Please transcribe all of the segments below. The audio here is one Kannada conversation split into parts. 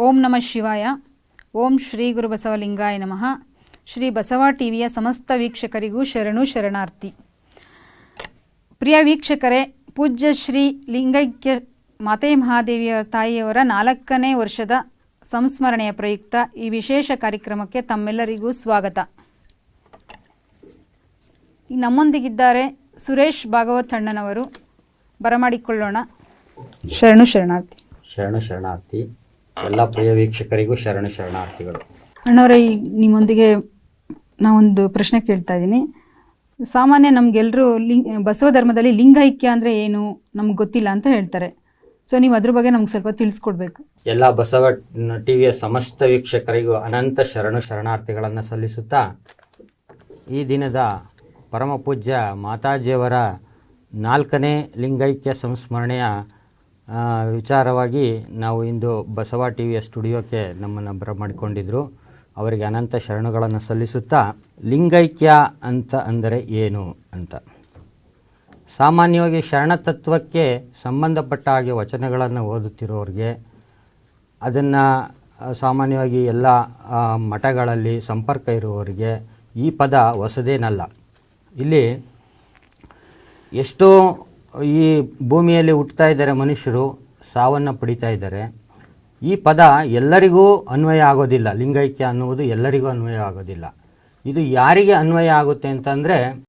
ಓಂ ನಮಃ ಶಿವಾಯ. ಓಂ ಶ್ರೀ ಗುರು ಬಸವಲಿಂಗಾಯ ನಮಃ. ಶ್ರೀ ಬಸವ ಟಿವಿಯ ಸಮಸ್ತ ವೀಕ್ಷಕರಿಗೂ ಶರಣು ಶರಣಾರ್ಥಿ. ಪ್ರಿಯ ವೀಕ್ಷಕರೇ, ಪೂಜ್ಯ ಶ್ರೀ ಲಿಂಗೈಕ್ಯ ಮಾತೆ ಮಹಾದೇವಿಯ ತಾಯಿಯವರ ನಾಲ್ಕನೇ ವರ್ಷದ ಸಂಸ್ಮರಣೆಯ ಪ್ರಯುಕ್ತ ಈ ವಿಶೇಷ ಕಾರ್ಯಕ್ರಮಕ್ಕೆ ತಮ್ಮೆಲ್ಲರಿಗೂ ಸ್ವಾಗತ. ನಮ್ಮೊಂದಿಗಿದ್ದಾರೆ ಸುರೇಶ್ ಭಾಗವತ್ ಅಣ್ಣನವರು. ಬರಮಾಡಿಕೊಳ್ಳೋಣ. ಶರಣು ಶರಣಾರ್ಥಿ. ಶರಣು ಶರಣಾರ್ಥಿ. ಎಲ್ಲ ಪ್ರಿಯ ವೀಕ್ಷಕರಿಗೂ ಶರಣ ಶರಣಾರ್ಥಿಗಳು. ಅಣ್ಣವರೇ ಈ ನಿಮ್ಮೊಂದಿಗೆ ನಾವೊಂದು ಪ್ರಶ್ನೆ ಕೇಳ್ತಾ ಇದ್ದೀನಿ. ಸಾಮಾನ್ಯ ನಮಗೆಲ್ಲರೂ ಲಿಂಗ್ ಬಸವ ಧರ್ಮದಲ್ಲಿ ಲಿಂಗೈಕ್ಯ ಅಂದರೆ ಏನು? ನಮ್ಗೆ ಗೊತ್ತಿಲ್ಲ ಅಂತ ಹೇಳ್ತಾರೆ. ಸೊ ನೀವು ಅದ್ರ ಬಗ್ಗೆ ನಮ್ಗೆ ಸ್ವಲ್ಪ ತಿಳಿಸ್ಕೊಡ್ಬೇಕು. ಎಲ್ಲ ಬಸವ ಟಿವಿಯ ಸಮಸ್ತ ವೀಕ್ಷಕರಿಗೂ ಅನಂತ ಶರಣು ಶರಣಾರ್ಥಿಗಳನ್ನು ಸಲ್ಲಿಸುತ್ತಾ ಈ ದಿನದ ಪರಮ ಪೂಜ್ಯ ಮಾತಾಜಿಯವರ ನಾಲ್ಕನೇ ಲಿಂಗೈಕ್ಯ ಸಂಸ್ಮರಣೆಯ ವಿಚಾರವಾಗಿ ನಾವು ಇಂದು ಬಸವ ಟಿ ವಿಯ ಸ್ಟುಡಿಯೋಕ್ಕೆ ನಮ್ಮನ್ನು ಬರಮಾಡಿಕೊಂಡಿದ್ದರು ಅವರಿಗೆ ಅನಂತ ಶರಣುಗಳನ್ನು ಸಲ್ಲಿಸುತ್ತಾ ಲಿಂಗೈಕ್ಯ ಅಂತ ಅಂದರೆ ಏನು ಅಂತ. ಸಾಮಾನ್ಯವಾಗಿ ಶರಣತತ್ವಕ್ಕೆ ಸಂಬಂಧಪಟ್ಟ ಹಾಗೆ ವಚನಗಳನ್ನು ಓದುತ್ತಿರೋರಿಗೆ ಅದನ್ನು ಸಾಮಾನ್ಯವಾಗಿ ಎಲ್ಲ ಮಠಗಳಲ್ಲಿ ಸಂಪರ್ಕ ಇರುವವರಿಗೆ ಈ ಪದ ಹೊಸದೇನಲ್ಲ. ಇಲ್ಲಿ ಎಷ್ಟೋ ಈ ಭೂಮಿಯಲ್ಲಿ ಹುಟ್ಟುತ್ತಾ ಇದ್ದಾರೆ ಮನುಷ್ಯರು, ಸಾವನ್ನು ಪಡಿತಾ ಇದ್ದಾರೆ. ಈ ಪದ ಎಲ್ಲರಿಗೂ ಅನ್ವಯ ಆಗೋದಿಲ್ಲ. ಲಿಂಗೈಕ್ಯ ಅನ್ನುವುದು ಎಲ್ಲರಿಗೂ ಅನ್ವಯ ಆಗೋದಿಲ್ಲ. ಇದು ಯಾರಿಗೆ ಅನ್ವಯ ಆಗುತ್ತೆ ಅಂತಂದರೆ,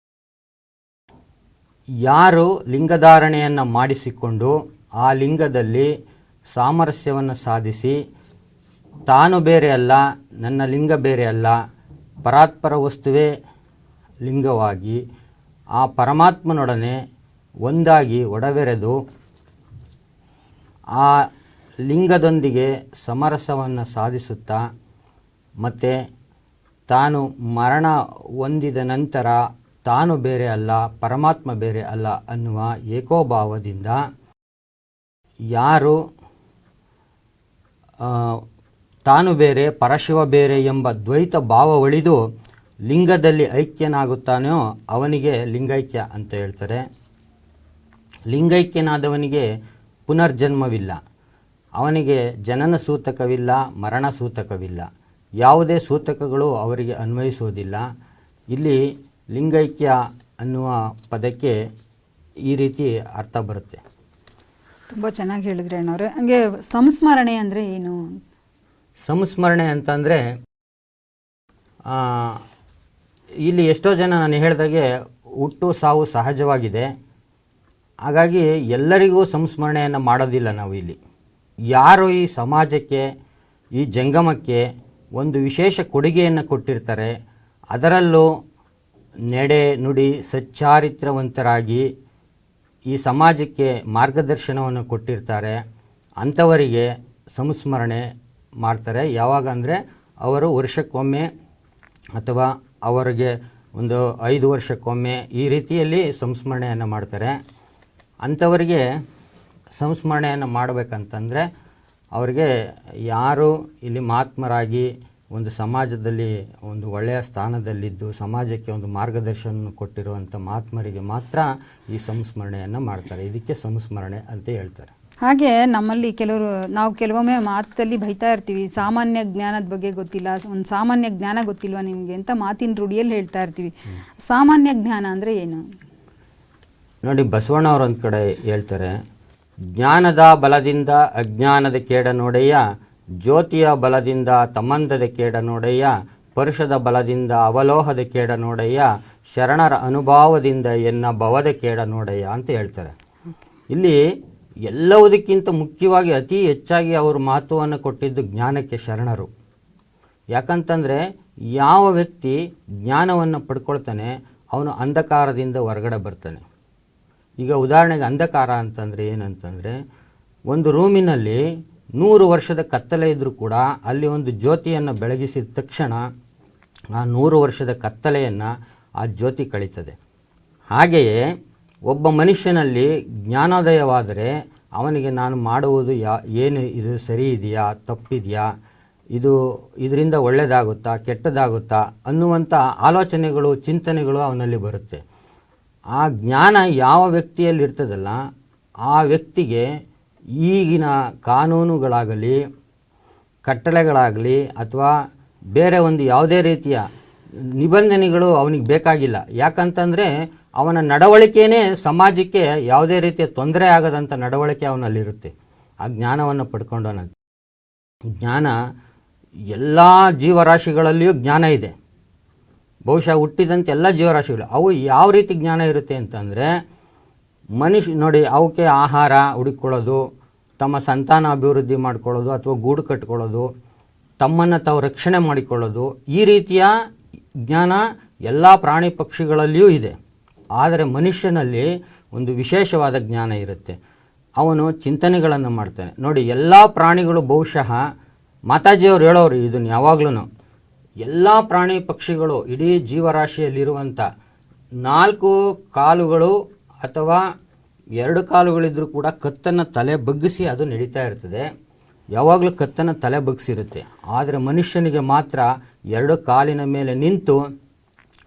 ಯಾರು ಲಿಂಗಧಾರಣೆಯನ್ನು ಮಾಡಿಸಿಕೊಂಡು ಆ ಲಿಂಗದಲ್ಲಿ ಸಾಮರಸ್ಯವನ್ನು ಸಾಧಿಸಿ, ತಾನು ಬೇರೆ ಅಲ್ಲ, ನನ್ನ ಲಿಂಗ ಬೇರೆ ಅಲ್ಲ, ಪರಾತ್ಪರ ವಸ್ತುವೇ ಲಿಂಗವಾಗಿ, ಆ ಪರಮಾತ್ಮನೊಡನೆ ಒಂದಾಗಿ ಒಡವೆರೆದು ಆ ಲಿಂಗದೊಂದಿಗೆ ಸಮರಸವನ್ನು ಸಾಧಿಸುತ್ತಾ, ಮತ್ತು ತಾನು ಮರಣ ಹೊಂದಿದ ನಂತರ ತಾನು ಬೇರೆ ಅಲ್ಲ, ಪರಮಾತ್ಮ ಬೇರೆ ಅಲ್ಲ ಅನ್ನುವ ಏಕೋಭಾವದಿಂದ ಯಾರು ತಾನು ಬೇರೆ, ಪರಶಿವ ಬೇರೆ ಎಂಬ ದ್ವೈತ ಭಾವ ಒಳಿದು ಲಿಂಗದಲ್ಲಿ ಐಕ್ಯನಾಗುತ್ತಾನೋ ಅವನಿಗೆ ಲಿಂಗೈಕ್ಯ ಅಂತ ಹೇಳ್ತಾರೆ. ಲಿಂಗೈಕ್ಯನಾದವನಿಗೆ ಪುನರ್ಜನ್ಮವಿಲ್ಲ. ಅವನಿಗೆ ಜನನ ಸೂತಕವಿಲ್ಲ ಮರಣ ಸೂತಕವಿಲ್ಲ. ಯಾವುದೇ ಸೂತಕಗಳು ಅವರಿಗೆ ಅನ್ವಯಿಸುವುದಿಲ್ಲ ಇಲ್ಲಿ ಲಿಂಗೈಕ್ಯ ಅನ್ನುವ ಪದಕ್ಕೆ ಈ ರೀತಿ ಅರ್ಥ ಬರುತ್ತೆ. ತುಂಬ ಚೆನ್ನಾಗಿ ಹೇಳಿದ್ರಿ ಅಣ್ಣವ್ರೆ. ಹಂಗೆ ಸಂಸ್ಮರಣೆ ಅಂದರೆ ಏನು? ಸಂಸ್ಮರಣೆ ಅಂತಂದರೆ ಇಲ್ಲಿ ಎಷ್ಟೋ ಜನ ನಾನು ಹೇಳಿದಾಗೆ ಹುಟ್ಟು ಸಾವು ಸಹಜವಾಗಿದೆ. ಹಾಗಾಗಿ ಎಲ್ಲರಿಗೂ ಸಂಸ್ಮರಣೆಯನ್ನು ಮಾಡೋದಿಲ್ಲ ನಾವು ಇಲ್ಲಿ. ಯಾರು ಈ ಸಮಾಜಕ್ಕೆ, ಈ ಜಂಗಮಕ್ಕೆ ಒಂದು ವಿಶೇಷ ಕೊಡುಗೆಯನ್ನು ಕೊಟ್ಟಿರ್ತಾರೆ, ಅದರಲ್ಲೂ ನೆಡೆ ನುಡಿ ಸಚ್ಚಾರಿತ್ರವಂತರಾಗಿ ಈ ಸಮಾಜಕ್ಕೆ ಮಾರ್ಗದರ್ಶನವನ್ನು ಕೊಟ್ಟಿರ್ತಾರೆ. ಅಂಥವರಿಗೆ ಸಂಸ್ಮರಣೆ ಮಾಡ್ತಾರೆ. ಯಾವಾಗ ಅಂದರೆ ಅವರು ವರ್ಷಕ್ಕೊಮ್ಮೆ ಅಥವಾ ಅವರಿಗೆ ಒಂದು ಐದು ವರ್ಷಕ್ಕೊಮ್ಮೆ ಈ ರೀತಿಯಲ್ಲಿ ಸಂಸ್ಮರಣೆಯನ್ನು ಮಾಡ್ತಾರೆ. ಅಂಥವರಿಗೆ ಸಂಸ್ಮರಣೆಯನ್ನು ಮಾಡಬೇಕಂತಂದರೆ ಅವರಿಗೆ ಯಾರು ಇಲ್ಲಿ ಮಹಾತ್ಮರಾಗಿ ಒಂದು ಸಮಾಜದಲ್ಲಿ ಒಂದು ಒಳ್ಳೆಯ ಸ್ಥಾನದಲ್ಲಿದ್ದು ಸಮಾಜಕ್ಕೆ ಒಂದು ಮಾರ್ಗದರ್ಶನ ಕೊಟ್ಟಿರುವಂಥ ಮಹಾತ್ಮರಿಗೆ ಮಾತ್ರ ಈ ಸಂಸ್ಮರಣೆಯನ್ನು ಮಾಡ್ತಾರೆ. ಇದಕ್ಕೆ ಸಂಸ್ಮರಣೆ ಅಂತ ಹೇಳ್ತಾರೆ. ಹಾಗೆ ನಮ್ಮಲ್ಲಿ ಕೆಲವರು ನಾವು ಕೆಲವೊಮ್ಮೆ ಮಾತಲ್ಲಿ ಬೈತಾ ಇರ್ತೀವಿ ಸಾಮಾನ್ಯ ಜ್ಞಾನದ ಬಗ್ಗೆ ಗೊತ್ತಿಲ್ಲ ಒಂದು ಸಾಮಾನ್ಯ ಜ್ಞಾನ ಗೊತ್ತಿಲ್ವಾ ನಿಮಗೆ ಅಂತ ಮಾತಿನ ರೂಢಿಯಲ್ಲಿ ಹೇಳ್ತಾ ಇರ್ತೀವಿ. ಸಾಮಾನ್ಯ ಜ್ಞಾನ ಅಂದರೆ ಏನು? ನೋಡಿ ಬಸವಣ್ಣವ್ರು ಒಂದು ಕಡೆ ಹೇಳ್ತಾರೆ, ಜ್ಞಾನದ ಬಲದಿಂದ ಅಜ್ಞಾನದ ಕೇಡ ನೋಡಯ್ಯ, ಜ್ಯೋತಿಯ ಬಲದಿಂದ ತಮ್ಮಂದದ ಕೇಡ ನೋಡಯ್ಯ, ಪರುಷದ ಬಲದಿಂದ ಅವಲೋಹದ ಕೇಡ ನೋಡಯ್ಯ, ಶರಣರ ಅನುಭಾವದಿಂದ ಎನ್ನ ಭವದ ಕೇಡ ನೋಡಯ್ಯ ಅಂತ ಹೇಳ್ತಾರೆ. ಇಲ್ಲಿ ಎಲ್ಲವುದಕ್ಕಿಂತ ಮುಖ್ಯವಾಗಿ ಅತಿ ಹೆಚ್ಚಾಗಿ ಅವರು ಮಹತ್ವವನ್ನು ಕೊಟ್ಟಿದ್ದು ಜ್ಞಾನಕ್ಕೆ ಶರಣರು. ಯಾಕಂತಂದರೆ ಯಾವ ವ್ಯಕ್ತಿ ಜ್ಞಾನವನ್ನು ಪಡ್ಕೊಳ್ತಾನೆ, ಅವನು ಅಂಧಕಾರದಿಂದ ಹೊರಗಡೆ ಬರ್ತಾನೆ. ಈಗ ಉದಾಹರಣೆಗೆ ಅಂಧಕಾರ ಅಂತಂದರೆ ಏನಂತಂದರೆ, ಒಂದು ರೂಮಿನಲ್ಲಿ ನೂರು ವರ್ಷದ ಕತ್ತಲೆ ಇದ್ದರೂ ಕೂಡ ಅಲ್ಲಿ ಒಂದು ಜ್ಯೋತಿಯನ್ನು ಬೆಳಗಿಸಿದ ತಕ್ಷಣ ಆ ನೂರು ವರ್ಷದ ಕತ್ತಲೆಯನ್ನು ಆ ಜ್ಯೋತಿ ಕಳೀತದೆ. ಹಾಗೆಯೇ ಒಬ್ಬ ಮನುಷ್ಯನಲ್ಲಿ ಜ್ಞಾನೋದಯವಾದರೆ ಅವನಿಗೆ ನಾನು ಮಾಡುವುದು ಯಾ, ಏನು, ಇದು ಸರಿ ಇದೆಯಾ, ತಪ್ಪಿದೆಯಾ, ಇದು ಇದರಿಂದ ಒಳ್ಳೆಯದಾಗುತ್ತಾ ಕೆಟ್ಟದಾಗುತ್ತಾ ಅನ್ನುವಂಥ ಆಲೋಚನೆಗಳು, ಚಿಂತನೆಗಳು ಅವನಲ್ಲಿ ಬರುತ್ತೆ. ಆ ಜ್ಞಾನ ಯಾವ ವ್ಯಕ್ತಿಯಲ್ಲಿ ಇರ್ತದಲ್ಲ ಆ ವ್ಯಕ್ತಿಗೆ ಈಗಿನ ಕಾನೂನುಗಳಾಗಲಿ, ಕಟ್ಟಳೆಗಳಾಗಲಿ ಅಥವಾ ಬೇರೆ ಒಂದು ಯಾವುದೇ ರೀತಿಯ ನಿಬಂಧನೆಗಳು ಅವನಿಗೆ ಬೇಕಾಗಿಲ್ಲ. ಯಾಕಂತಂದರೆ ಅವನ ನಡವಳಿಕೆಯೇ ಸಮಾಜಕ್ಕೆ ಯಾವುದೇ ರೀತಿಯ ತೊಂದರೆ ಆಗದಂಥ ನಡವಳಿಕೆ ಅವನಲ್ಲಿರುತ್ತೆ. ಆ ಜ್ಞಾನವನ್ನು ಪಡ್ಕೊಂಡವನ ಜ್ಞಾನ ಎಲ್ಲ ಜೀವರಾಶಿಗಳಲ್ಲಿಯೂ ಜ್ಞಾನ ಇದೆ. ಬಹುಶಃ ಹುಟ್ಟಿದಂಥ ಎಲ್ಲ ಜೀವರಾಶಿಗಳು, ಅವು ಯಾವ ರೀತಿ ಜ್ಞಾನ ಇರುತ್ತೆ ಅಂತಂದರೆ, ಮನುಷ್ಯ ನೋಡಿ ಅವಕ್ಕೆ ಆಹಾರ ಹುಡುಕೊಳ್ಳೋದು, ತಮ್ಮ ಸಂತಾನ ಅಭಿವೃದ್ಧಿ ಮಾಡ್ಕೊಳ್ಳೋದು ಅಥವಾ ಗೂಡು ಕಟ್ಕೊಳ್ಳೋದು, ತಮ್ಮನ್ನು ತಾವು ರಕ್ಷಣೆ ಮಾಡಿಕೊಳ್ಳೋದು, ಈ ರೀತಿಯ ಜ್ಞಾನ ಎಲ್ಲ ಪ್ರಾಣಿ ಪಕ್ಷಿಗಳಲ್ಲಿಯೂ ಇದೆ. ಆದರೆ ಮನುಷ್ಯನಲ್ಲಿ ಒಂದು ವಿಶೇಷವಾದ ಜ್ಞಾನ ಇರುತ್ತೆ. ಅವನು ಚಿಂತನೆಗಳನ್ನು ಮಾಡ್ತಾನೆ. ನೋಡಿ, ಎಲ್ಲ ಪ್ರಾಣಿಗಳು ಬಹುಶಃ ಮಾತಾಜಿಯವ್ರು ಹೇಳೋರು ಇದನ್ನು ಯಾವಾಗ್ಲೂ ಎಲ್ಲ ಪ್ರಾಣಿ ಪಕ್ಷಿಗಳು ಇಡೀ ಜೀವರಾಶಿಯಲ್ಲಿರುವಂಥ ನಾಲ್ಕು ಕಾಲುಗಳು ಅಥವಾ ಎರಡು ಕಾಲುಗಳಿದ್ದರೂ ಕೂಡ ಕತ್ತನ್ನು ತಲೆ ಬಗ್ಗಿಸಿ ಅದು ನಡೀತಾ ಇರ್ತದೆ. ಯಾವಾಗಲೂ ಕತ್ತನ್ನು ತಲೆ ಬಗ್ಗಿಸಿರುತ್ತೆ ಆದರೆ ಮನುಷ್ಯನಿಗೆ ಮಾತ್ರ ಎರಡು ಕಾಲಿನ ಮೇಲೆ ನಿಂತು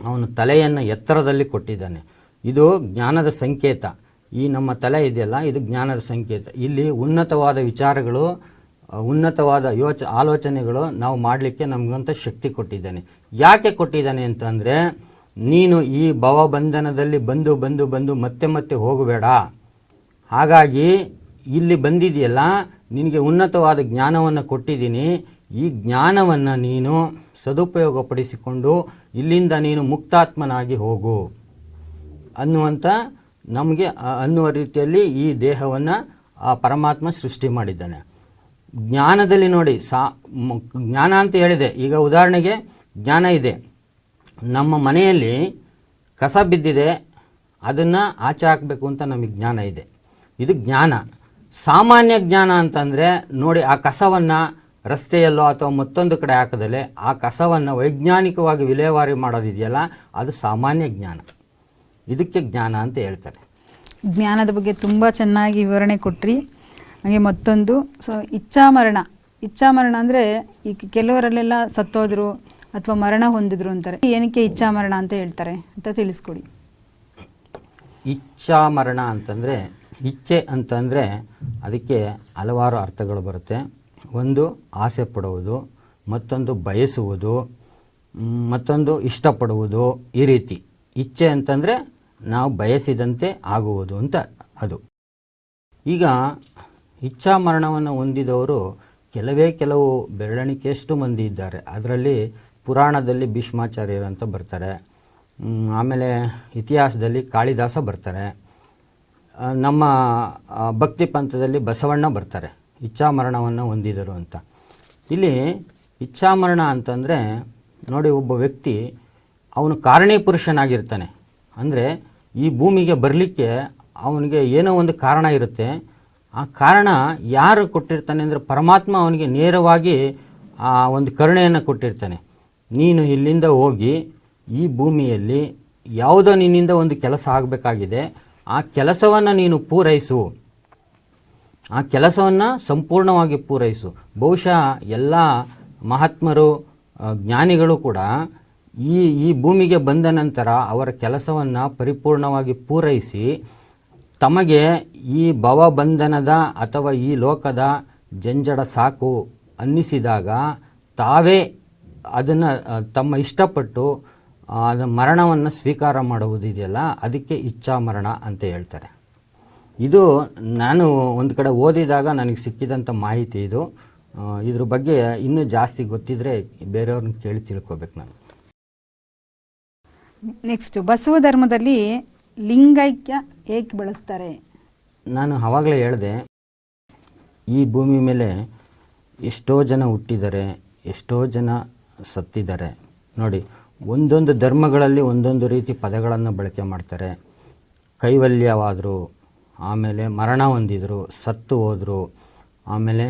ಅವನು ತಲೆಯನ್ನು ಎತ್ತರದಲ್ಲಿ ಕೊಟ್ಟಿದ್ದಾನೆ. ಇದು ಜ್ಞಾನದ ಸಂಕೇತ. ಈ ನಮ್ಮ ತಲೆ ಇದೆಯಲ್ಲ, ಇದು ಜ್ಞಾನದ ಸಂಕೇತ. ಇಲ್ಲಿ ಉನ್ನತವಾದ ವಿಚಾರಗಳು ಉನ್ನತವಾದ ಯೋಚ, ಆಲೋಚನೆಗಳು ನಾವು ಮಾಡಲಿಕ್ಕೆ ನಮಗಂತ ಶಕ್ತಿ ಕೊಟ್ಟಿದ್ದಾನೆ. ಯಾಕೆ ಕೊಟ್ಟಿದ್ದಾನೆ ಅಂತಂದರೆ, ನೀನು ಈ ಭವಬಂಧನದಲ್ಲಿ ಬಂದು ಬಂದು ಬಂದು ಮತ್ತೆ ಮತ್ತೆ ಹೋಗಬೇಡ. ಹಾಗಾಗಿ, ಇಲ್ಲಿ ಬಂದಿದೆಯಲ್ಲ, ನಿನಗೆ ಉನ್ನತವಾದ ಜ್ಞಾನವನ್ನು ಕೊಟ್ಟಿದ್ದೀನಿ. ಈ ಜ್ಞಾನವನ್ನು ನೀನು ಸದುಪಯೋಗಪಡಿಸಿಕೊಂಡು ಇಲ್ಲಿಂದ ನೀನು ಮುಕ್ತಾತ್ಮನಾಗಿ ಹೋಗು ಅನ್ನುವಂಥ ನಮಗೆ ಅನ್ನುವ ರೀತಿಯಲ್ಲಿ ಈ ದೇಹವನ್ನು ಆ ಪರಮಾತ್ಮ ಸೃಷ್ಟಿ ಮಾಡಿದ್ದಾನೆ. ಜ್ಞಾನದಲ್ಲಿ ನೋಡಿ ಸಾ ಜ್ಞಾನ ಅಂತ ಹೇಳಿದೆ. ಈಗ ಉದಾಹರಣೆಗೆ ಜ್ಞಾನ ಇದೆ. ನಮ್ಮ ಮನೆಯಲ್ಲಿ ಕಸ ಬಿದ್ದಿದೆ, ಅದನ್ನು ಆಚೆ ಹಾಕಬೇಕು ಅಂತ ನಮಗೆ ಜ್ಞಾನ ಇದೆ. ಇದು ಜ್ಞಾನ. ಸಾಮಾನ್ಯ ಜ್ಞಾನ ಅಂತಂದರೆ ನೋಡಿ ಆ ಕಸವನ್ನು ರಸ್ತೆಯಲ್ಲೋ ಅಥವಾ ಮತ್ತೊಂದು ಕಡೆ ಹಾಕದಲೆ ಆ ಕಸವನ್ನು ವೈಜ್ಞಾನಿಕವಾಗಿ ವಿಲೇವಾರಿ ಮಾಡೋದಿದೆಯಲ್ಲ, ಅದು ಸಾಮಾನ್ಯ ಜ್ಞಾನ. ಇದಕ್ಕೆ ಜ್ಞಾನ ಅಂತ ಹೇಳ್ತಾರೆ. ಜ್ಞಾನದ ಬಗ್ಗೆ ತುಂಬ ಚೆನ್ನಾಗಿ ವಿವರಣೆ ಕೊಟ್ರಿ. ಹಾಗೆ ಮತ್ತೊಂದು ಸೊ ಇಚ್ಛಾಮರಣ. ಇಚ್ಛಾಮರಣ ಅಂದರೆ ಈ ಕೆಲವರಲ್ಲೆಲ್ಲ ಸತ್ತೋದ್ರು ಅಥವಾ ಮರಣ ಹೊಂದಿದ್ರು ಅಂತಾರೆ. ಏನಕ್ಕೆ ಇಚ್ಛಾಮರಣ ಅಂತ ಹೇಳ್ತಾರೆ ಅಂತ ತಿಳಿಸ್ಕೊಡಿ. ಇಚ್ಛಾಮರಣ ಅಂತಂದರೆ, ಇಚ್ಛೆ ಅಂತಂದರೆ ಅದಕ್ಕೆ ಹಲವಾರು ಅರ್ಥಗಳು ಬರುತ್ತೆ. ಒಂದು ಆಸೆ ಪಡುವುದು ಮತ್ತೊಂದು, ಬಯಸುವುದು ಮತ್ತೊಂದು, ಇಷ್ಟಪಡುವುದು ಈ ರೀತಿ. ಇಚ್ಛೆ ಅಂತಂದರೆ ನಾವು ಬಯಸಿದಂತೆ ಆಗುವುದು ಅಂತ ಅದು. ಈಗ ಇಚ್ಛಾ ಮರಣವನ್ನು ಹೊಂದಿದವರು ಕೆಲವೇ ಕೆಲವು ಬೆರಳಿಕೆಯಷ್ಟು ಮಂದಿ ಇದ್ದಾರೆ. ಅದರಲ್ಲಿ ಪುರಾಣದಲ್ಲಿ ಭೀಷ್ಮಾಚಾರ್ಯರು ಅಂತ ಬರ್ತಾರೆ ಆಮೇಲೆ ಇತಿಹಾಸದಲ್ಲಿ ಕಾಳಿದಾಸ ಬರ್ತಾರೆ. ನಮ್ಮ ಭಕ್ತಿ ಪಂಥದಲ್ಲಿ ಬಸವಣ್ಣ ಬರ್ತಾರೆ. ಇಚ್ಛಾಮರಣವನ್ನು ಹೊಂದಿದರು ಅಂತ. ಇಲ್ಲಿ ಇಚ್ಛಾಮರಣ ಅಂತಂದರೆ, ನೋಡಿ, ಒಬ್ಬ ವ್ಯಕ್ತಿ ಅವನು ಕಾರಣೀ ಪುರುಷನಾಗಿರ್ತಾನೆ. ಅಂದರೆ ಈ ಭೂಮಿಗೆ ಬರಲಿಕ್ಕೆ ಅವನಿಗೆ ಏನೋ ಒಂದು ಕಾರಣ ಇರುತ್ತೆ. ಆ ಕಾರಣ ಯಾರು ಕೊಟ್ಟಿರ್ತಾನೆ ಅಂದರೆ ಪರಮಾತ್ಮ ಅವನಿಗೆ ನೇರವಾಗಿ ಆ ಒಂದು ಕರುಣೆಯನ್ನು ಕೊಟ್ಟಿರ್ತಾನೆ. ನೀನು ಇಲ್ಲಿಂದ ಹೋಗಿ ಈ ಭೂಮಿಯಲ್ಲಿ ಯಾವುದೋ ನಿನ್ನಿಂದ ಒಂದು ಕೆಲಸ ಆಗಬೇಕಾಗಿದೆ. ಆ ಕೆಲಸವನ್ನು ನೀನು ಪೂರೈಸು. ಆ ಕೆಲಸವನ್ನು ಸಂಪೂರ್ಣವಾಗಿ ಪೂರೈಸು. ಬಹುಶಃ ಎಲ್ಲ ಮಹಾತ್ಮರು ಜ್ಞಾನಿಗಳು ಕೂಡ ಈ ಈ ಭೂಮಿಗೆ ಬಂದ ನಂತರ ಅವರ ಕೆಲಸವನ್ನು ಪರಿಪೂರ್ಣವಾಗಿ ಪೂರೈಸಿ ತಮಗೆ ಈ ಭವಬಂಧನದ ಅಥವಾ ಈ ಲೋಕದ ಜಂಜಡ ಸಾಕು ಅನ್ನಿಸಿದಾಗ ತಾವೇ ಅದನ್ನು ತಮ್ಮ ಇಷ್ಟಪಟ್ಟು ಅದು ಮರಣವನ್ನು ಸ್ವೀಕಾರ ಮಾಡುವುದಿದೆಯಲ್ಲ, ಅದಕ್ಕೆ ಇಚ್ಛಾ ಮರಣ ಅಂತ ಹೇಳ್ತಾರೆ. ಇದು ನಾನು ಒಂದು ಕಡೆ ಓದಿದಾಗ ನನಗೆ ಸಿಕ್ಕಿದಂಥ ಮಾಹಿತಿ ಇದು. ಇದ್ರ ಬಗ್ಗೆ ಇನ್ನೂ ಜಾಸ್ತಿ ಗೊತ್ತಿದ್ರೆ ಬೇರೆಯವ್ರನ್ನ ಕೇಳಿ ತಿಳ್ಕೊಬೇಕು ನಾನು. ನೆಕ್ಸ್ಟ್ ಬಸವ ಧರ್ಮದಲ್ಲಿ ಲಿಂಗೈಕ್ಯ ಏಕೆ ಬಳಸ್ತಾರೆ. ನಾನು ಆವಾಗಲೇ ಹೇಳಿದೆ, ಈ ಭೂಮಿ ಮೇಲೆ ಎಷ್ಟೋ ಜನ ಹುಟ್ಟಿದ್ದಾರೆ ಎಷ್ಟೋ ಜನ ಸತ್ತಿದ್ದಾರೆ ನೋಡಿ, ಒಂದೊಂದು ಧರ್ಮಗಳಲ್ಲಿ ಒಂದೊಂದು ರೀತಿ ಪದಗಳನ್ನು ಬಳಕೆ ಮಾಡ್ತಾರೆ. ಕೈವಲ್ಯವಾದರು, ಆಮೇಲೆ ಮರಣ ಹೊಂದಿದರು, ಸತ್ತು ಹೋದರು, ಆಮೇಲೆ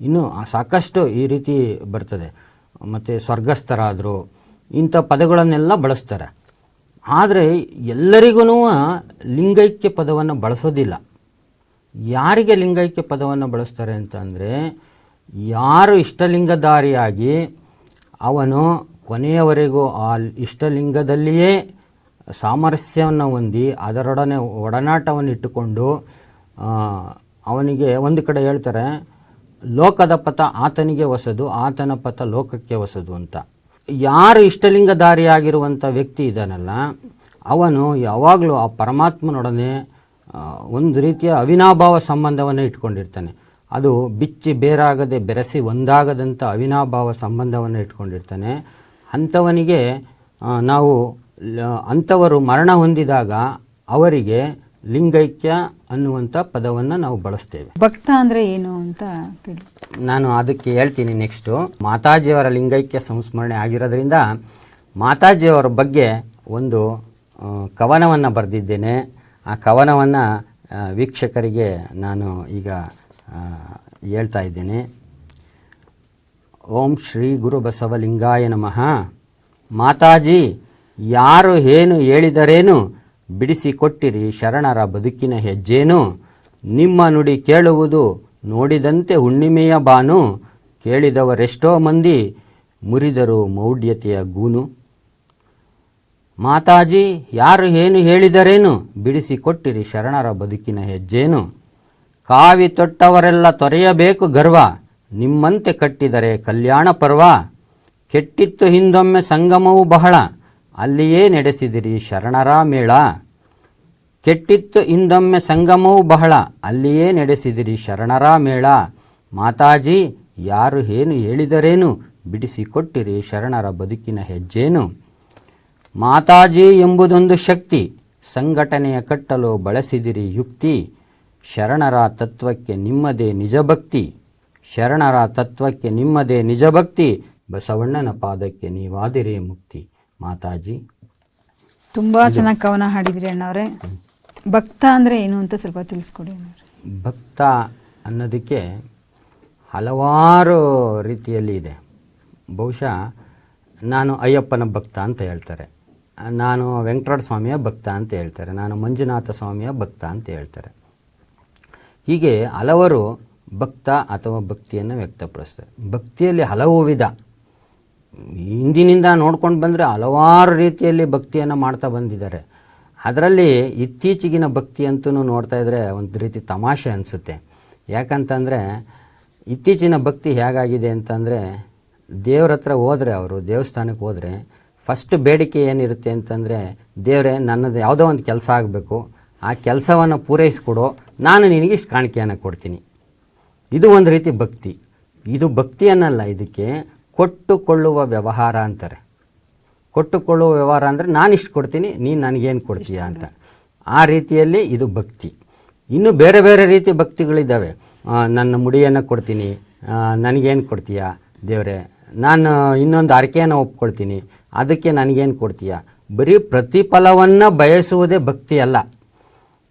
ಇನ್ನೂ ಸಾಕಷ್ಟು ಈ ರೀತಿ ಬರ್ತದೆ. ಮತ್ತು ಸ್ವರ್ಗಸ್ಥರಾದರು, ಇಂಥ ಪದಗಳನ್ನೆಲ್ಲ ಬಳಸ್ತಾರೆ. ಆದರೆ ಎಲ್ಲರಿಗೂ ಲಿಂಗೈಕ್ಯ ಪದವನ್ನು ಬಳಸೋದಿಲ್ಲ. ಯಾರಿಗೆ ಲಿಂಗೈಕ್ಯ ಪದವನ್ನು ಬಳಸ್ತಾರೆ ಅಂತಂದರೆ ಯಾರು ಇಷ್ಟಲಿಂಗಧಾರಿಯಾಗಿ ಅವನು ಕೊನೆಯವರೆಗೂ ಆ ಇಷ್ಟಲಿಂಗದಲ್ಲಿಯೇ ಸಾಮರಸ್ಯವನ್ನು ಹೊಂದಿ ಅದರೊಡನೆ ಒಡನಾಟವನ್ನು ಇಟ್ಟುಕೊಂಡು ಅವನಿಗೆ ಒಂದು ಕಡೆ ಹೇಳ್ತಾರೆ, ಲೋಕದ ಪಥ ಆತನಿಗೆ ಹೊಸದು, ಆತನ ಪಥ ಲೋಕಕ್ಕೆ ಹೊಸದು ಅಂತ. ಯಾರು ಇಷ್ಟಲಿಂಗಧಾರಿಯಾಗಿರುವಂಥ ವ್ಯಕ್ತಿ ಇದ್ದಾನಲ್ಲ, ಅವನು ಯಾವಾಗಲೂ ಆ ಪರಮಾತ್ಮನೊಡನೆ ಒಂದು ರೀತಿಯ ಅವಿನಾಭಾವ ಸಂಬಂಧವನ್ನು ಇಟ್ಕೊಂಡಿರ್ತಾನೆ. ಅದು ಬಿಚ್ಚಿ ಬೇರಾಗದೆ ಬೆರೆಸಿ ಒಂದಾಗದಂಥ ಅವಿನಾಭಾವ ಸಂಬಂಧವನ್ನು ಇಟ್ಕೊಂಡಿರ್ತಾನೆ. ಅಂಥವನಿಗೆ ನಾವು ಅಂಥವರು ಮರಣ ಹೊಂದಿದಾಗ ಅವರಿಗೆ ಲಿಂಗೈಕ್ಯ ಅನ್ನುವಂಥ ಪದವನ್ನು ನಾವು ಬಳಸ್ತೇವೆ. ಭಕ್ತ ಅಂದರೆ ಏನು ಅಂತ ಕೇಳಿ. ನಾನು ಅದಕ್ಕೆ ಹೇಳ್ತೀನಿ ನೆಕ್ಸ್ಟು ಮಾತಾಜಿಯವರ ಲಿಂಗೈಕ್ಯ ಸಂಸ್ಮರಣೆ ಆಗಿರೋದ್ರಿಂದ ಮಾತಾಜಿಯವರ ಬಗ್ಗೆ ಒಂದು ಕವನವನ್ನು ಬರೆದಿದ್ದೇನೆ. ಆ ಕವನವನ್ನು ವೀಕ್ಷಕರಿಗೆ ನಾನು ಈಗ ಹೇಳ್ತಾ ಇದ್ದೇನೆ. ಓಂ ಶ್ರೀ ಗುರು ಬಸವಲಿಂಗಾಯ ನಮಃ. ಮಾತಾಜಿ, ಯಾರು ಏನು ಹೇಳಿದರೇನು ಬಿಡಿಸಿಕೊಟ್ಟಿರಿ ಶರಣರ ಬದುಕಿನ ಹೆಜ್ಜೇನು. ನಿಮ್ಮ ನುಡಿ ಕೇಳುವುದು ನೋಡಿದಂತೆ ಹುಣ್ಣಿಮೆಯ ಬಾನು ಕೇಳಿದವರೆಷ್ಟೋ ಮಂದಿ ಮುರಿದರು ಮೌಢ್ಯತೆಯ ಗೂನು. ಮಾತಾಜಿ, ಯಾರು ಏನು ಹೇಳಿದರೇನು? ಬಿಡಿಸಿಕೊಟ್ಟಿರಿ ಶರಣರ ಬದುಕಿನ ಹೆಜ್ಜೇನು. ಕಾವಿ ತೊಟ್ಟವರೆಲ್ಲ ತೊರೆಯಬೇಕು ಗರ್ವ. ನಿಮ್ಮಂತೆ ಕಟ್ಟಿದರೆ ಕಲ್ಯಾಣ ಪರ್ವ. ಕೆಟ್ಟಿತ್ತು ಹಿಂದೊಮ್ಮೆ ಸಂಗಮವು ಬಹಳ. ಅಲ್ಲಿಯೇ ನಡೆಸಿದಿರಿ ಶರಣರ ಮೇಳ. ಕೆಟ್ಟಿತ್ತು ಇಂದೊಮ್ಮೆ ಸಂಗಮವು ಬಹಳ. ಅಲ್ಲಿಯೇ ನಡೆಸಿದಿರಿ ಶರಣರ ಮೇಳ. ಮಾತಾಜಿ ಯಾರು ಏನು ಹೇಳಿದರೇನು? ಬಿಡಿಸಿಕೊಟ್ಟಿರಿ ಶರಣರ ಬದುಕಿನ ಹೆಜ್ಜೇನು. ಮಾತಾಜಿ ಎಂಬುದೊಂದು ಶಕ್ತಿ. ಸಂಘಟನೆಯ ಕಟ್ಟಲು ಬಳಸಿದಿರಿ ಯುಕ್ತಿ. ಶರಣರ ತತ್ವಕ್ಕೆ ನಿಮ್ಮದೇ ನಿಜಭಕ್ತಿ. ಶರಣರ ತತ್ವಕ್ಕೆ ನಿಮ್ಮದೇ ನಿಜಭಕ್ತಿ. ಬಸವಣ್ಣನ ಪಾದಕ್ಕೆ ನೀವಾದಿರಿ ಮುಕ್ತಿ. ಮಾತಾಜಿ. ತುಂಬ ಚೆನ್ನಾಗಿ ಕವನ ಹಾಡಿದ್ರಿ ಅಣ್ಣವ್ರೆ. ಭಕ್ತ ಅಂದರೆ ಏನು ಅಂತ ಸ್ವಲ್ಪ ತಿಳಿಸ್ಕೊಡಿ ಭಕ್ತ ಅನ್ನೋದಕ್ಕೆ ಹಲವಾರು ರೀತಿಯಲ್ಲಿ ಇದೆ. ಬಹುಶಃ ನಾನು ಅಯ್ಯಪ್ಪನ ಭಕ್ತ ಅಂತ ಹೇಳ್ತಾರೆ. ನಾನು ವೆಂಕಟರಾಡ ಸ್ವಾಮಿಯ ಭಕ್ತ ಅಂತ ಹೇಳ್ತಾರೆ. ನಾನು ಮಂಜುನಾಥ ಸ್ವಾಮಿಯ ಭಕ್ತ ಅಂತ ಹೇಳ್ತಾರೆ. ಹೀಗೆ ಹಲವರು ಭಕ್ತ ಅಥವಾ ಭಕ್ತಿಯನ್ನು ವ್ಯಕ್ತಪಡಿಸ್ತಾರೆ. ಭಕ್ತಿಯಲ್ಲಿ ಹಲವು ವಿಧ. ಹಿಂದಿನಿಂದ ನೋಡ್ಕೊಂಡು ಬಂದರೆ ಹಲವಾರು ರೀತಿಯಲ್ಲಿ ಭಕ್ತಿಯನ್ನು ಮಾಡ್ತಾ ಬಂದಿದ್ದಾರೆ. ಅದರಲ್ಲಿ ಇತ್ತೀಚೆಗಿನ ಭಕ್ತಿ ಅಂತೂ ನೋಡ್ತಾ ಇದ್ದರೆ ಒಂದು ರೀತಿ ತಮಾಷೆ ಅನಿಸುತ್ತೆ. ಯಾಕಂತಂದರೆ ಇತ್ತೀಚಿನ ಭಕ್ತಿ ಹೇಗಾಗಿದೆ ಅಂತಂದರೆ ದೇವ್ರ ಹತ್ರ ಹೋದರೆ ಅವರು, ದೇವಸ್ಥಾನಕ್ಕೆ ಹೋದರೆ ಫಸ್ಟ್ ಬೇಡಿಕೆ ಏನಿರುತ್ತೆ ಅಂತಂದರೆ ದೇವರೇ ನನ್ನದು ಯಾವುದೋ ಒಂದು ಕೆಲಸ ಆಗಬೇಕು, ಆ ಕೆಲಸವನ್ನು ಪೂರೈಸಿಕೊಡು, ನಾನು ನಿನಗೆ ಇಷ್ಟು ಕಾಣಿಕೆಯನ್ನು ಕೊಡ್ತೀನಿ. ಇದು ಒಂದು ರೀತಿ ಭಕ್ತಿ. ಇದು ಭಕ್ತಿ ಅನ್ನಲ್ಲ ಇದಕ್ಕೆ ಕೊಟ್ಟುಕೊಳ್ಳುವ ವ್ಯವಹಾರ ಅಂತಾರೆ. ಕೊಟ್ಟುಕೊಳ್ಳುವ ವ್ಯವಹಾರ ಅಂದರೆ ನಾನು ಇಷ್ಟು ಕೊಡ್ತೀನಿ ನೀನು ನನಗೇನು ಕೊಡ್ತೀಯ ಅಂತ. ಆ ರೀತಿಯಲ್ಲಿ ಇದು ಭಕ್ತಿ. ಇನ್ನು ಬೇರೆ ಬೇರೆ ರೀತಿ ಭಕ್ತಿಗಳಿದ್ದಾವೆ. ನನ್ನ ಮುಡಿಯನ್ನು ಕೊಡ್ತೀನಿ ನನಗೇನು ಕೊಡ್ತೀಯ ದೇವರೇ? ನಾನು ಇನ್ನೊಂದು ಅರಕೆಯನ್ನು ಒಪ್ಕೊಳ್ತೀನಿ ಅದಕ್ಕೆ ನನಗೇನು ಕೊಡ್ತೀಯ? ಬರೀ ಪ್ರತಿಫಲವನ್ನು ಬಯಸುವುದೇ ಭಕ್ತಿ ಅಲ್ಲ.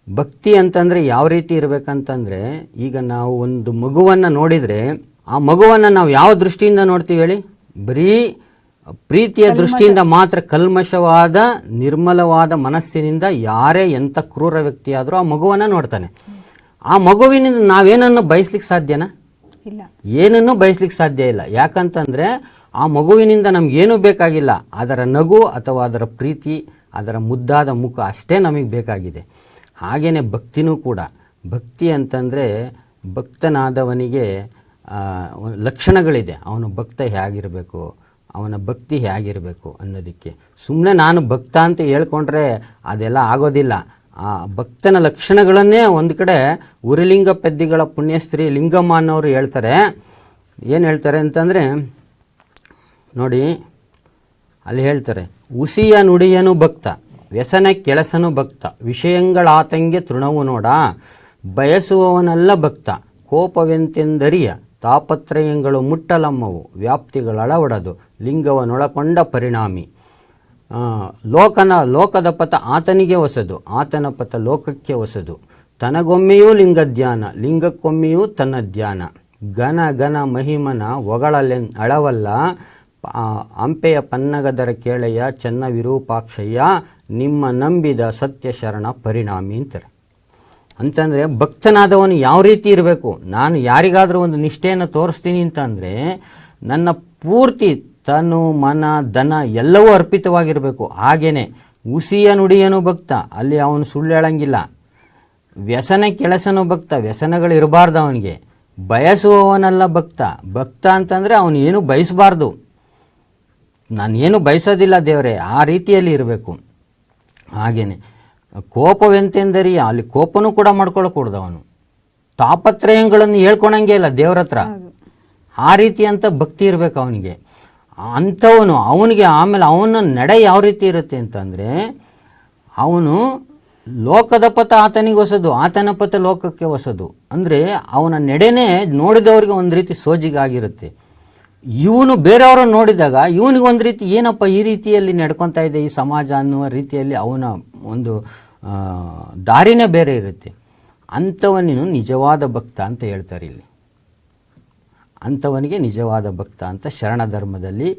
ಭಕ್ತಿ ಅಂತಂದರೆ ಯಾವ ರೀತಿ ಇರಬೇಕಂತಂದರೆ ಈಗ ನಾವು ಒಂದು ಮಗುವನ್ನು ನೋಡಿದರೆ ಆ ಮಗುವನ್ನು ನಾವು ಯಾವ ದೃಷ್ಟಿಯಿಂದ ನೋಡ್ತೀವಿ ಹೇಳಿ? ಬರೀ ಪ್ರೀತಿಯ ದೃಷ್ಟಿಯಿಂದ ಮಾತ್ರ ಕಲ್ಮಶವಾದ ನಿರ್ಮಲವಾದ ಮನಸ್ಸಿನಿಂದ ಯಾರೇ ಎಂಥ ಕ್ರೂರ ವ್ಯಕ್ತಿಯಾದರೂ ಆ ಮಗುವನ್ನು ನೋಡ್ತಾನೆ. ಆ ಮಗುವಿನಿಂದ ನಾವೇನನ್ನು ಬಯಸ್ಲಿಕ್ಕೆ ಸಾಧ್ಯನಾ? ಇಲ್ಲ. ಏನನ್ನೂ ಬಯಸ್ಲಿಕ್ಕೆ ಸಾಧ್ಯ ಇಲ್ಲ. ಯಾಕಂತಂದರೆ ಆ ಮಗುವಿನಿಂದ ನಮಗೇನೂ ಬೇಕಾಗಿಲ್ಲ. ಅದರ ನಗು ಅಥವಾ ಅದರ ಪ್ರೀತಿ ಅದರ ಮುದ್ದಾದ ಮುಖ ಅಷ್ಟೇ ನಮಗೆ ಬೇಕಾಗಿದೆ. ಹಾಗೆಯೇ ಭಕ್ತಿನೂ ಕೂಡ. ಭಕ್ತಿ ಅಂತಂದರೆ ಭಕ್ತನಾದವನಿಗೆ ಲಕ್ಷಣಗಳಿದೆ. ಅವನು ಭಕ್ತ ಹೇಗಿರಬೇಕು? ಅವನ ಭಕ್ತಿ ಹೇಗಿರಬೇಕು ಅನ್ನೋದಕ್ಕೆ. ಸುಮ್ಮನೆ ನಾನು ಭಕ್ತ ಅಂತ ಹೇಳ್ಕೊಂಡ್ರೆ ಅದೆಲ್ಲ ಆಗೋದಿಲ್ಲ. ಆ ಭಕ್ತನ ಲಕ್ಷಣಗಳನ್ನೇ ಒಂದು ಕಡೆ ಉರಿಲಿಂಗ ಪೆದ್ದಿಗಳ ಪುಣ್ಯಸ್ತ್ರೀ ಲಿಂಗಮ್ಮ ಅನ್ನೋರು ಹೇಳ್ತಾರೆ. ಏನು ಹೇಳ್ತಾರೆ ಅಂತಂದರೆ, ನೋಡಿ, ಅಲ್ಲಿ ಹೇಳ್ತಾರೆ, ಉಸಿಯ ನುಡಿಯನು ಭಕ್ತ, ವ್ಯಸನ ಕೆಲಸನು ಭಕ್ತ ವಿಷಯಗಳಾತಂಗೆ ತೃಣವು ನೋಡ, ಬಯಸುವವನಲ್ಲ ಭಕ್ತ, ಕೋಪವೆಂತೆಂದರಿಯ ತಾಪತ್ರಯಗಳು ಮುಟ್ಟಲಮ್ಮವು ವ್ಯಾಪ್ತಿಗಳಳವಡದು ಲಿಂಗವನೊಳಕೊಂಡ ಪರಿಣಾಮಿ. ಲೋಕನ, ಲೋಕದ ಪಥ ಆತನಿಗೆ ಹೊಸದು, ಆತನ ಪಥ ಲೋಕಕ್ಕೆ ಹೊಸದು. ತನಗೊಮ್ಮೆಯೂ ಲಿಂಗ ಧ್ಯಾನ ಲಿಂಗಕ್ಕೊಮ್ಮೆಯೂ ತನ್ನ ಧ್ಯಾನ ಘನ ಘನ, ಮಹಿಮನ ಒಗಳಲೆನ್ ಅಳವಲ್ಲ. ಹಂಪೆಯ ಪನ್ನಗದರ ಕೇಳೆಯ ಚೆನ್ನ ವಿರೂಪಾಕ್ಷಯ್ಯ ನಿಮ್ಮ ನಂಬಿದ ಸತ್ಯ ಶರಣ ಪರಿಣಾಮಿ ಅಂತಾರೆ. ಅಂತಂದರೆ ಭಕ್ತನಾದವನು ಯಾವ ರೀತಿ ಇರಬೇಕು? ನಾನು ಯಾರಿಗಾದರೂ ಒಂದು ನಿಷ್ಠೆಯನ್ನು ತೋರಿಸ್ತೀನಿ ಅಂತಂದರೆ, ನನ್ನ ಪೂರ್ತಿ ತನು ಮನ ದನ ಎಲ್ಲವೂ ಅರ್ಪಿತವಾಗಿರಬೇಕು. ಹಾಗೇನೆ ಉಸಿಯ ನುಡಿಯನು ಭಕ್ತ ಅಲ್ಲಿ ಅವನು ಸುಳ್ಳು ಹೇಳಂಗಿಲ್ಲ. ವ್ಯಸನ ಕೆಲಸನೂ ಭಕ್ತ ವ್ಯಸನಗಳು ಇರಬಾರ್ದು ಅವನಿಗೆ. ಬಯಸುವವನಲ್ಲ ಭಕ್ತ. ಭಕ್ತ ಅಂತಂದರೆ ಅವನು ಏನು ಬಯಸಬಾರ್ದು. ನಾನು ಏನು ಬಯಸೋದಿಲ್ಲ ದೇವರೇ ಆ ರೀತಿಯಲ್ಲಿ ಇರಬೇಕು. ಹಾಗೇನೆ ಕೋಪವೆಂತೆಂದರಿ ಅಲ್ಲಿ ಕೋಪನೂ ಕೂಡ ಮಾಡ್ಕೊಳ್ಳಕೂಡ್ದು ಅವನು. ತಾಪತ್ರಯಗಳನ್ನು ಹೇಳ್ಕೊಳಂಗೆ ಇಲ್ಲ ದೇವ್ರ ಹತ್ರ. ಆ ರೀತಿಯಂಥ ಭಕ್ತಿ ಇರಬೇಕು ಅವನಿಗೆ. ಅಂಥವನು, ಅವನಿಗೆ ಆಮೇಲೆ ಅವನ ನಡೆ ಯಾವ ರೀತಿ ಇರುತ್ತೆ ಅಂತಂದರೆ, ಅವನು ಲೋಕದ ಪಥ ಆತನಿಗೆ ಹೊಸದು, ಆತನ ಪಥ ಲೋಕಕ್ಕೆ ಹೊಸದು. ಅಂದರೆ ಅವನ ನಡೆನೇ ನೋಡಿದವರಿಗೆ ಒಂದು ರೀತಿ ಸೋಜಿಗಾಗಿರುತ್ತೆ. ಇವನು ಬೇರೆಯವರು ನೋಡಿದಾಗ ಇವನಿಗೆ ಒಂದು ರೀತಿ, ಏನಪ್ಪ ಈ ರೀತಿಯಲ್ಲಿ ನಡ್ಕೊತಾ ಇದೆ ಈ ಸಮಾಜ ಅನ್ನುವ ರೀತಿಯಲ್ಲಿ ಅವನ ಒಂದು ದಾರಿನೇ ಬೇರೆ ಇರುತ್ತೆ. ಅಂಥವನಿನು ನಿಜವಾದ ಭಕ್ತ ಅಂತ ಹೇಳ್ತಾರೆ ಇಲ್ಲಿ. ಅಂಥವನಿಗೆ ನಿಜವಾದ ಭಕ್ತ ಅಂತ ಶರಣ ಧರ್ಮದಲ್ಲಿ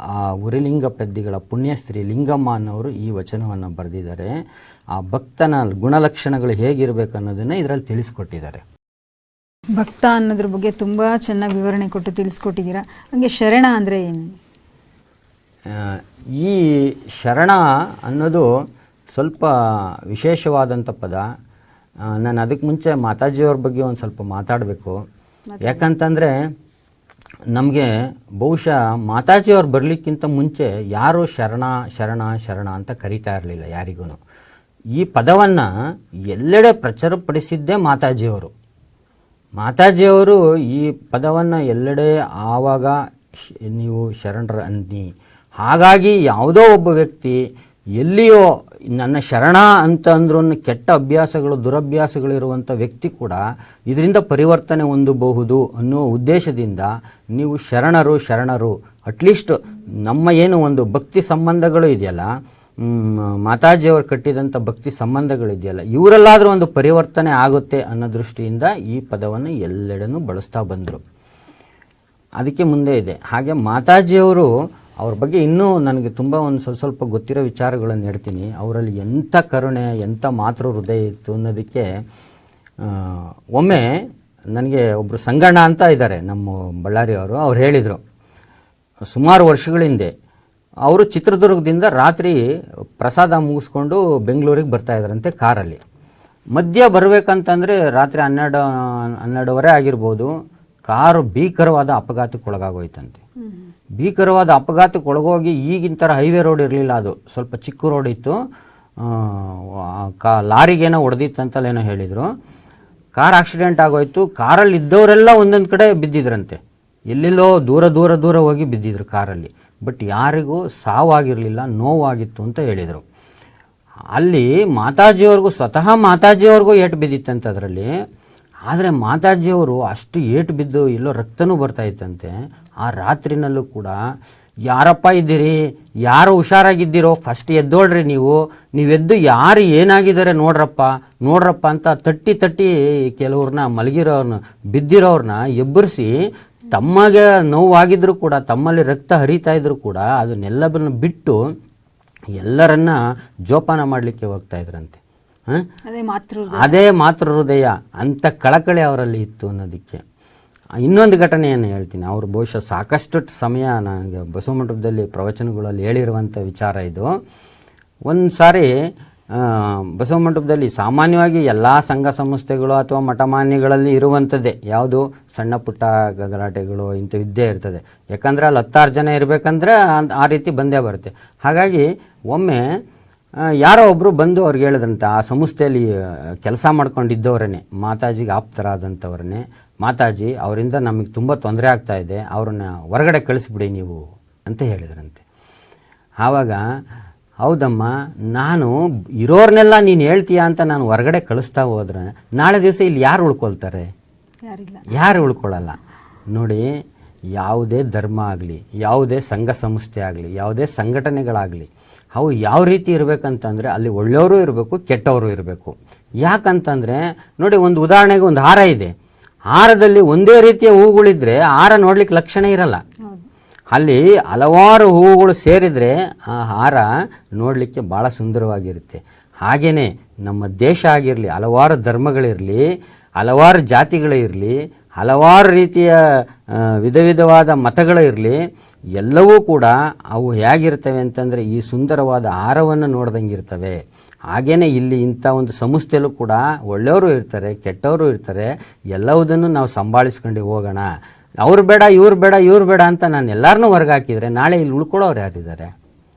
ಆ ಉರಿಲಿಂಗ ಪೆದ್ದಿಗಳ ಪುಣ್ಯಸ್ತ್ರೀ ಲಿಂಗಮ್ಮ ಅನ್ನೋರು ಈ ವಚನವನ್ನು ಬರೆದಿದ್ದಾರೆ. ಆ ಭಕ್ತನ ಗುಣಲಕ್ಷಣಗಳು ಹೇಗಿರಬೇಕು ಅನ್ನೋದನ್ನು ಇದರಲ್ಲಿ ತಿಳಿಸ್ಕೊಟ್ಟಿದ್ದಾರೆ. ಭಕ್ತ ಅನ್ನೋದ್ರ ಬಗ್ಗೆ ತುಂಬ ಚೆನ್ನಾಗಿ ವಿವರಣೆ ಕೊಟ್ಟು ತಿಳಿಸ್ಕೊಟ್ಟಿದ್ದೀರಾ? ಹಂಗೆ ಶರಣ ಅಂದರೆ ಏನು? ಈ ಶರಣ ಅನ್ನೋದು ಸ್ವಲ್ಪ ವಿಶೇಷವಾದಂಥ ಪದ. ನಾನು ಅದಕ್ಕೆ ಮುಂಚೆ ಮಾತಾಜಿಯವ್ರ ಬಗ್ಗೆ ಒಂದು ಸ್ವಲ್ಪ ಮಾತಾಡಬೇಕು. ಯಾಕಂತಂದರೆ ನಮಗೆ ಬಹುಶಃ ಮಾತಾಜಿಯವ್ರು ಬರಲಿಕ್ಕಿಂತ ಮುಂಚೆ ಯಾರೂ ಶರಣ ಶರಣ ಶರಣ ಅಂತ ಕರಿತಾ ಇರಲಿಲ್ಲ ಯಾರಿಗೂ ಈ ಪದವನ್ನು ಎಲ್ಲೆಡೆ ಪ್ರಚುರಪಡಿಸಿದ್ದೇ ಮಾತಾಜಿಯವರು. ಮಾತಾಜಿಯವರು ಈ ಪದವನ್ನು ಎಲ್ಲೆಡೆ ಆವಾಗ ನೀವು ಶರಣರ ಅಂದಿ ಹಾಗಾಗಿ ಯಾವುದೋ ಒಬ್ಬ ವ್ಯಕ್ತಿ ಎಲ್ಲಿಯೋ ನನ್ನ ಶರಣ ಅಂತ ಅಂದ್ರೂ ಕೆಟ್ಟ ಅಭ್ಯಾಸಗಳು, ದುರಭ್ಯಾಸಗಳಿರುವಂಥ ವ್ಯಕ್ತಿ ಕೂಡ ಇದರಿಂದ ಪರಿವರ್ತನೆ ಹೊಂದಬಹುದು ಅನ್ನೋ ಉದ್ದೇಶದಿಂದ ನೀವು ಶರಣರು ಶರಣರು. ಅಟ್ಲೀಸ್ಟ್ ನಮ್ಮ ಏನು ಒಂದು ಭಕ್ತಿ ಸಂಬಂಧಗಳು ಇದೆಯಲ್ಲ ಮಾತಾಜಿಯವರು ಕಟ್ಟಿದಂಥ ಭಕ್ತಿ ಸಂಬಂಧಗಳಿದೆಯಲ್ಲ ಇವರಲ್ಲಾದರೂ ಒಂದು ಪರಿವರ್ತನೆ ಆಗುತ್ತೆ ಅನ್ನೋ ದೃಷ್ಟಿಯಿಂದ ಈ ಪದವನ್ನು ಎಲ್ಲೆಡನೂ ಬಳಸ್ತಾ ಬಂದರು. ಅದಕ್ಕೆ ಮುಂದೆ ಇದೆ. ಹಾಗೆ ಮಾತಾಜಿಯವರು ಅವ್ರ ಬಗ್ಗೆ ಇನ್ನೂ ನನಗೆ ತುಂಬ ಒಂದು ಸ್ವಲ್ಪ ಸ್ವಲ್ಪ ಗೊತ್ತಿರೋ ವಿಚಾರಗಳನ್ನು ಹೇಳ್ತೀನಿ. ಅವರಲ್ಲಿ ಎಂಥ ಕರುಣೆ ಎಂಥ ಮಾತೃ ಹೃದಯ ಇತ್ತು ಅನ್ನೋದಕ್ಕೆ ಒಮ್ಮೆ ನನಗೆ ಒಬ್ಬರು ಸಂಗಣ್ಣ ಅಂತ ಇದ್ದಾರೆ, ನಮ್ಮ ಬಳ್ಳಾರಿಯವರು ಅವ್ರು. ಹೇಳಿದರು, ಸುಮಾರು ವರ್ಷಗಳ ಹಿಂದೆ ಅವರು ಚಿತ್ರದುರ್ಗದಿಂದ ರಾತ್ರಿ ಪ್ರಸಾದ ಮುಗಿಸ್ಕೊಂಡು ಬೆಂಗಳೂರಿಗೆ ಬರ್ತಾ ಇದ್ರಂತೆ ಕಾರಲ್ಲಿ. ಮಧ್ಯ ಬರಬೇಕಂತಂದರೆ ರಾತ್ರಿ ಹನ್ನೆರಡು, ಹನ್ನೆರಡುವರೆ ಆಗಿರ್ಬೋದು, ಕಾರು ಭೀಕರವಾದ ಅಪಘಾತಕ್ಕೆ ಒಳಗಾಗೋಯ್ತಂತೆ ಭೀಕರವಾದ ಅಪಘಾತಕ್ಕೆ ಒಳಗೋಗಿ ಈಗಿನ ಥರ ಹೈವೇ ರೋಡ್ ಇರಲಿಲ್ಲ ಅದು. ಸ್ವಲ್ಪ ಚಿಕ್ಕ ರೋಡ್ ಇತ್ತು. ಕಾ ಲಾರಿಗೇನೋ ಹೊಡೆದಿತ್ತಂತಲ್ಲೇನೋ ಹೇಳಿದರು. ಕಾರ್ ಆಕ್ಸಿಡೆಂಟ್ ಆಗೋಯ್ತು. ಕಾರಲ್ಲಿ ಇದ್ದವರೆಲ್ಲ ಒಂದೊಂದು ಕಡೆ ಬಿದ್ದಿದ್ರಂತೆ. ಎಲ್ಲೆಲ್ಲೋ ದೂರ ದೂರ ದೂರ ಹೋಗಿ ಬಿದ್ದಿದ್ರು ಕಾರಲ್ಲಿ. ಬಟ್ ಯಾರಿಗೂ ಸಾವಾಗಿರಲಿಲ್ಲ, ನೋವಾಗಿತ್ತು ಅಂತ ಹೇಳಿದರು. ಅಲ್ಲಿ ಮಾತಾಜಿಯವ್ರಿಗೂ, ಸ್ವತಃ ಮಾತಾಜಿಯವ್ರಿಗೂ ಏಟು ಬಿದ್ದಿತ್ತಂತೆ ಅದರಲ್ಲಿ. ಆದರೆ ಮಾತಾಜಿಯವರು ಅಷ್ಟು ಏಟು ಬಿದ್ದು ಎಲ್ಲೋ ರಕ್ತನೂ ಬರ್ತಾ ಇತ್ತಂತೆ. ಆ ರಾತ್ರಿನಲ್ಲೂ ಕೂಡ ಯಾರಪ್ಪ ಇದ್ದೀರಿ? ಯಾರು ಹುಷಾರಾಗಿದ್ದೀರೋ? ಫಸ್ಟ್ ಎದ್ದೋಳ್ರಿ ನೀವು. ನೀವೆದ್ದು ಯಾರು ಏನಾಗಿದ್ದಾರೆ ನೋಡ್ರಪ್ಪ. ನೋಡ್ರಪ್ಪ ಅಂತ ತಟ್ಟಿ ತಟ್ಟಿ ಕೆಲವ್ರನ್ನ ಮಲಗಿರೋರ್ನ ಬಿದ್ದಿರೋರನ್ನ ಎಬ್ಬರಿಸಿ ತಮಗೆ ನೋವಾಗಿದ್ರೂ ಕೂಡ ತಮ್ಮಲ್ಲಿ ರಕ್ತ ಹರಿತಾ ಇದ್ರೂ ಕೂಡ ಅದನ್ನೆಲ್ಲವನ್ನು ಬಿಟ್ಟು ಎಲ್ಲರನ್ನ ಜೋಪಾನ ಮಾಡಲಿಕ್ಕೆ ಹೋಗ್ತಾ ಇದ್ರಂತೆ. ಹಾಂ? ಅದೇ ಮಾತೃ ಅದೇ ಮಾತೃ ಹೃದಯ. ಅಂಥ ಕಳಕಳಿ ಅವರಲ್ಲಿ ಇತ್ತು ಅನ್ನೋದಕ್ಕೆ. ಇನ್ನೊಂದು ಘಟನೆಯನ್ನು ಹೇಳ್ತೀನಿ. ಅವರು ಬಹುಶಃ ಸಾಕಷ್ಟು ಸಮಯ ನನಗೆ ಬಸವಮಂಟಪದಲ್ಲಿ ಪ್ರವಚನಗಳಲ್ಲಿ ಹೇಳಿರುವಂಥ ವಿಚಾರ ಇದು. ಒಂದು ಸಾರಿ ಬಸವಮಂಟಪದಲ್ಲಿ ಸಾಮಾನ್ಯವಾಗಿ ಎಲ್ಲ ಸಂಘ ಸಂಸ್ಥೆಗಳು ಅಥವಾ ಮಠಮಾನ್ಯಗಳಲ್ಲಿ ಇರುವಂಥದ್ದೇ. ಯಾವುದು? ಸಣ್ಣ ಪುಟ್ಟ ಗಲಾಟೆಗಳು ಇಂಥವಿದ್ದೇ ಇರ್ತದೆ. ಯಾಕಂದರೆ ಅಲ್ಲಿ ಹತ್ತಾರು ಜನ ಇರಬೇಕಂದ್ರೆ ಆ ರೀತಿ ಬಂದೇ ಬರುತ್ತೆ. ಹಾಗಾಗಿ ಒಮ್ಮೆ ಯಾರೋ ಒಬ್ಬರು ಬಂದು ಅವ್ರಿಗೆ ಹೇಳಿದ್ರಂತೆ ಆ ಸಂಸ್ಥೆಯಲ್ಲಿ ಕೆಲಸ ಮಾಡ್ಕೊಂಡಿದ್ದವರೇ ಮಾತಾಜಿಗೆ ಆಪ್ತರಾದಂಥವ್ರನ್ನೇ ಮಾತಾಜಿ ಅವರಿಂದ ನಮಗೆ ತುಂಬ ತೊಂದರೆ ಆಗ್ತಾ ಇದೆ ಅವ್ರನ್ನ ಹೊರಗಡೆ ಕಳಿಸ್ಬಿಡಿ ನೀವು ಅಂತ ಹೇಳಿದ್ರಂತೆ. ಆವಾಗ ಹೌದಮ್ಮ ನಾನು ಇರೋರ್ನೆಲ್ಲ ನೀನು ಹೇಳ್ತೀಯ ಅಂತ ನಾನು ಹೊರಗಡೆ ಕಳಿಸ್ತಾ ಹೋದ್ರೆ ನಾಳೆ ದಿವಸ ಇಲ್ಲಿ ಯಾರು ಉಳ್ಕೊಳ್ತಾರೆ? ಯಾರು ಉಳ್ಕೊಳ್ಳಲ್ಲ ನೋಡಿ ಯಾವುದೇ ಧರ್ಮ ಆಗಲಿ ಯಾವುದೇ ಸಂಘ ಸಂಸ್ಥೆ ಆಗಲಿ ಯಾವುದೇ ಸಂಘಟನೆಗಳಾಗಲಿ ಅವು ಯಾವ ರೀತಿ ಇರಬೇಕಂತಂದರೆ ಅಲ್ಲಿ ಒಳ್ಳೆಯವರು ಇರಬೇಕು ಕೆಟ್ಟವರು ಇರಬೇಕು. ಯಾಕಂತಂದರೆ ನೋಡಿ ಒಂದು ಉದಾಹರಣೆಗೆ ಒಂದು ಹಾರ ಇದೆ. ಹಾರದಲ್ಲಿ ಒಂದೇ ರೀತಿಯ ಹೂಗಳಿದ್ರೆ ಹಾರ ನೋಡ್ಲಿಕ್ಕೆ ಲಕ್ಷಣ ಇರಲ್ಲ. ಅಲ್ಲಿ ಹಲವಾರು ಹೂವುಗಳು ಸೇರಿದರೆ ಆ ಹಾರ ನೋಡಲಿಕ್ಕೆ ಭಾಳ ಸುಂದರವಾಗಿರುತ್ತೆ. ಹಾಗೆಯೇ ನಮ್ಮ ದೇಶ ಆಗಿರಲಿ, ಹಲವಾರು ಧರ್ಮಗಳಿರಲಿ, ಹಲವಾರು ಜಾತಿಗಳಿರಲಿ, ಹಲವಾರು ರೀತಿಯ ವಿಧ ವಿಧವಾದ ಮತಗಳಿರಲಿ, ಎಲ್ಲವೂ ಕೂಡ ಅವು ಹೇಗಿರ್ತವೆ ಅಂತಂದರೆ ಈ ಸುಂದರವಾದ ಹಾರವನ್ನು ನೋಡ್ದಂಗೆ ಇರ್ತವೆ ಹಾಗೇನೆ ಇಲ್ಲಿ ಇಂಥ ಒಂದು ಸಂಸ್ಥೆಯಲ್ಲೂ ಕೂಡ ಒಳ್ಳೆಯವರು ಇರ್ತಾರೆ, ಕೆಟ್ಟವರು ಇರ್ತಾರೆ. ಎಲ್ಲವುದನ್ನು ನಾವು ಸಂಭಾಳಿಸ್ಕೊಂಡು ಹೋಗೋಣ. ಅವ್ರು ಬೇಡ, ಇವ್ರು ಬೇಡ ಇವ್ರು ಬೇಡ ಅಂತ ನಾನು ಎಲ್ಲರನ್ನೂ ಹೊರಗೆ ಹಾಕಿದರೆ ನಾಳೆ ಇಲ್ಲಿ ಉಳ್ಕೊಳ್ಳೋರು ಯಾರಿದ್ದಾರೆ?